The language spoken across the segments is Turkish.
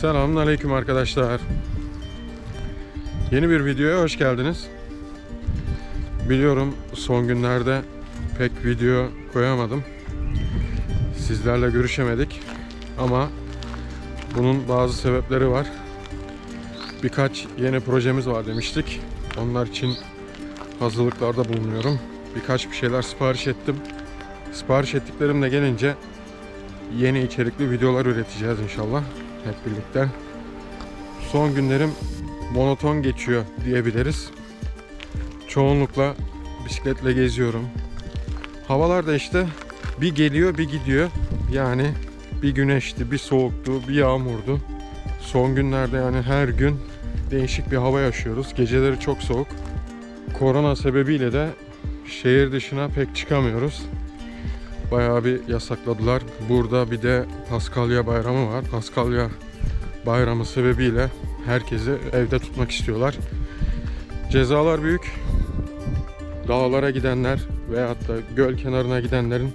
Selamun Aleyküm arkadaşlar. Yeni bir videoya hoş geldiniz. Biliyorum son günlerde pek video koyamadım. Sizlerle görüşemedik. Ama bunun bazı sebepleri var. Birkaç yeni projemiz var demiştik. Onlar için hazırlıklarda bulunuyorum. Birkaç bir şeyler sipariş ettim. Sipariş ettiklerim de gelince yeni içerikli videolar üreteceğiz inşallah hep birlikte. Son günlerim monoton geçiyor diyebiliriz. Çoğunlukla bisikletle geziyorum. Havalar da işte bir geliyor bir gidiyor. Yani bir güneşti, bir soğuktu, bir yağmurdu. Son günlerde yani her gün değişik bir hava yaşıyoruz. Geceleri çok soğuk. Korona sebebiyle de şehir dışına pek çıkamıyoruz. Bayağı bir yasakladılar. Burada bir de Paskalya bayramı var. Paskalya bayramı sebebiyle herkesi evde tutmak istiyorlar. Cezalar büyük. Dağlara gidenler veyahut da göl kenarına gidenlerin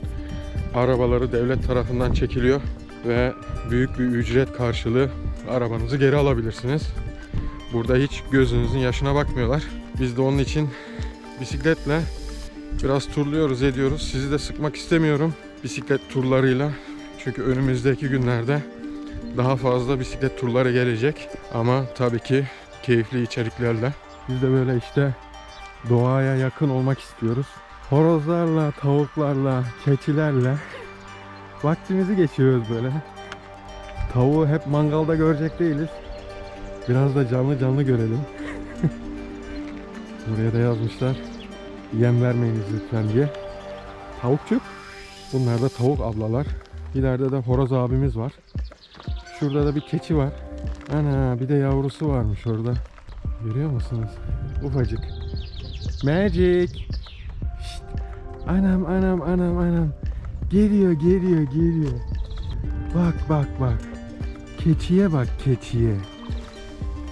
arabaları devlet tarafından çekiliyor ve büyük bir ücret karşılığı arabanızı geri alabilirsiniz. Burada hiç gözünüzün yaşına bakmıyorlar. Biz de onun için bisikletle biraz turluyoruz ediyoruz. Sizi de sıkmak istemiyorum bisiklet turlarıyla. Çünkü önümüzdeki günlerde daha fazla bisiklet turları gelecek. Ama tabii ki keyifli içeriklerle. Biz de böyle işte doğaya yakın olmak istiyoruz. Horozlarla, tavuklarla, keçilerle vaktimizi geçiriyoruz böyle. Tavuğu hep mangalda görecek değiliz. Biraz da canlı canlı görelim. Buraya da yazmışlar. Yem vermeyiniz lütfen diye. Tavukçuk. Bunlar da tavuk ablalar. İleride de horoz abimiz var. Şurada da bir keçi var. Ana bir de yavrusu varmış orada. Görüyor musunuz? Ufacık. Magic. Şşt. Anam anam anam anam. Geliyor geliyor geliyor. Bak bak bak. Keçiye bak keçiye.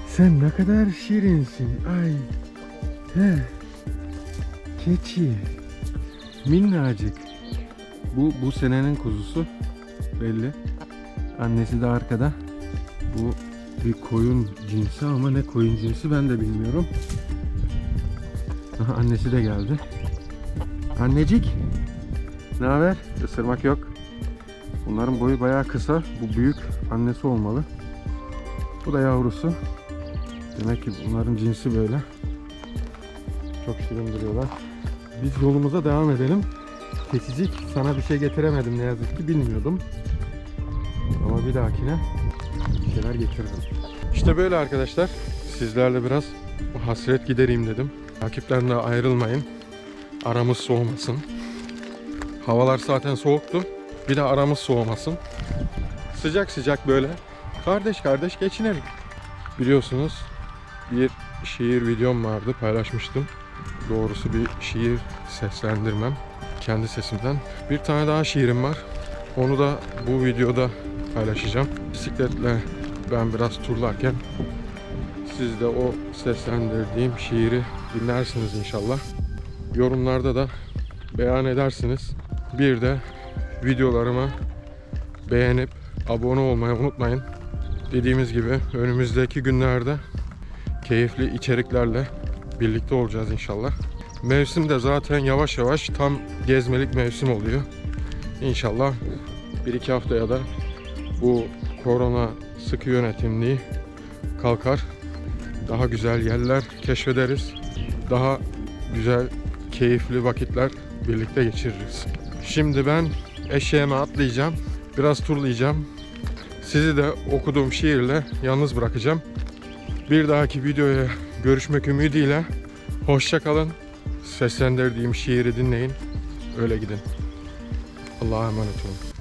Sen ne kadar şirinsin. Ay. He. Keçi. Minnacık. Bu bu senenin kuzusu belli. Annesi de arkada. Bu bir koyun cinsi ama ne koyun cinsi ben de bilmiyorum. Aha, annesi de geldi. Annecik. Ne haber? Isırmak yok. Bunların boyu bayağı kısa. Bu büyük annesi olmalı. Bu da yavrusu. Demek ki bunların cinsi böyle. Çok şirin duruyorlar. Biz yolumuza devam edelim. Keçicik sana bir şey getiremedim ne yazık ki bilmiyordum. Ama bir dahakine bir şeyler getiririm. İşte böyle arkadaşlar. Sizlerle biraz hasret gidereyim dedim. Takiplerine ayrılmayın. Aramız soğumasın. Havalar zaten soğuktu. Bir de aramız soğumasın. Sıcak sıcak böyle kardeş kardeş geçinelim. Biliyorsunuz bir şiir videom vardı paylaşmıştım. Doğrusu bir şiir seslendirmem kendi sesimden. Bir tane daha şiirim var. Onu da bu videoda paylaşacağım. Bisikletle ben biraz turlarken siz de o seslendirdiğim şiiri dinlersiniz inşallah. Yorumlarda da beyan edersiniz. Bir de videolarımı beğenip abone olmayı unutmayın. Dediğimiz gibi önümüzdeki günlerde keyifli içeriklerle birlikte olacağız inşallah. Mevsim de zaten yavaş yavaş tam gezmelik mevsim oluyor. İnşallah bir iki haftaya da bu korona sıkı yönetimliği kalkar. Daha güzel yerler keşfederiz. Daha güzel, keyifli vakitler birlikte geçiririz. Şimdi ben eşeğime atlayacağım. Biraz turlayacağım. Sizi de okuduğum şiirle yalnız bırakacağım. Bir dahaki videoya görüşmek ümidiyle. Hoşça kalın. Seslendirdiğim şiiri dinleyin. Öyle gidin. Allah'a emanet olun.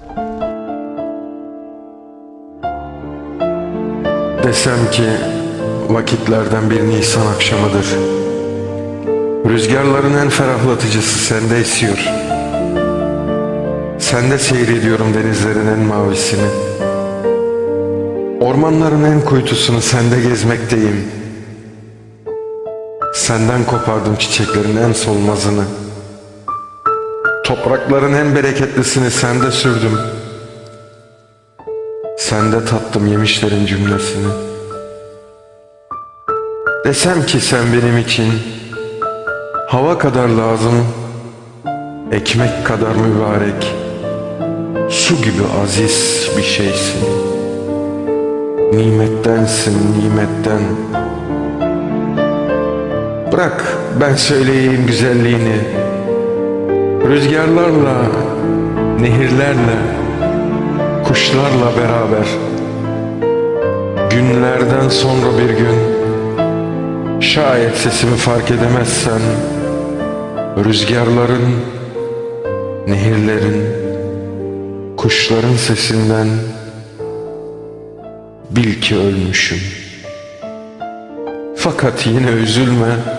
Desem ki vakitlerden bir Nisan akşamıdır. Rüzgarların en ferahlatıcısı sende esiyor. Sende seyrediyorum denizlerin en mavisini. Ormanların en kuytusunu sende gezmekteyim. Senden kopardım çiçeklerin en solmazını. Toprakların en bereketlisini sende sürdüm. Sende tattım yemişlerin cümlesini Desem ki sen benim için Hava kadar lazım Ekmek kadar mübarek Su gibi aziz bir şeysin Nimettensin nimetten Bırak ben söyleyeyim güzelliğini. Rüzgarlarla, nehirlerle, kuşlarla beraber. Günlerden sonra bir gün Şayet sesimi fark edemezsen Rüzgarların, nehirlerin, kuşların sesinden Bil ki ölmüşüm. Fakat yine üzülme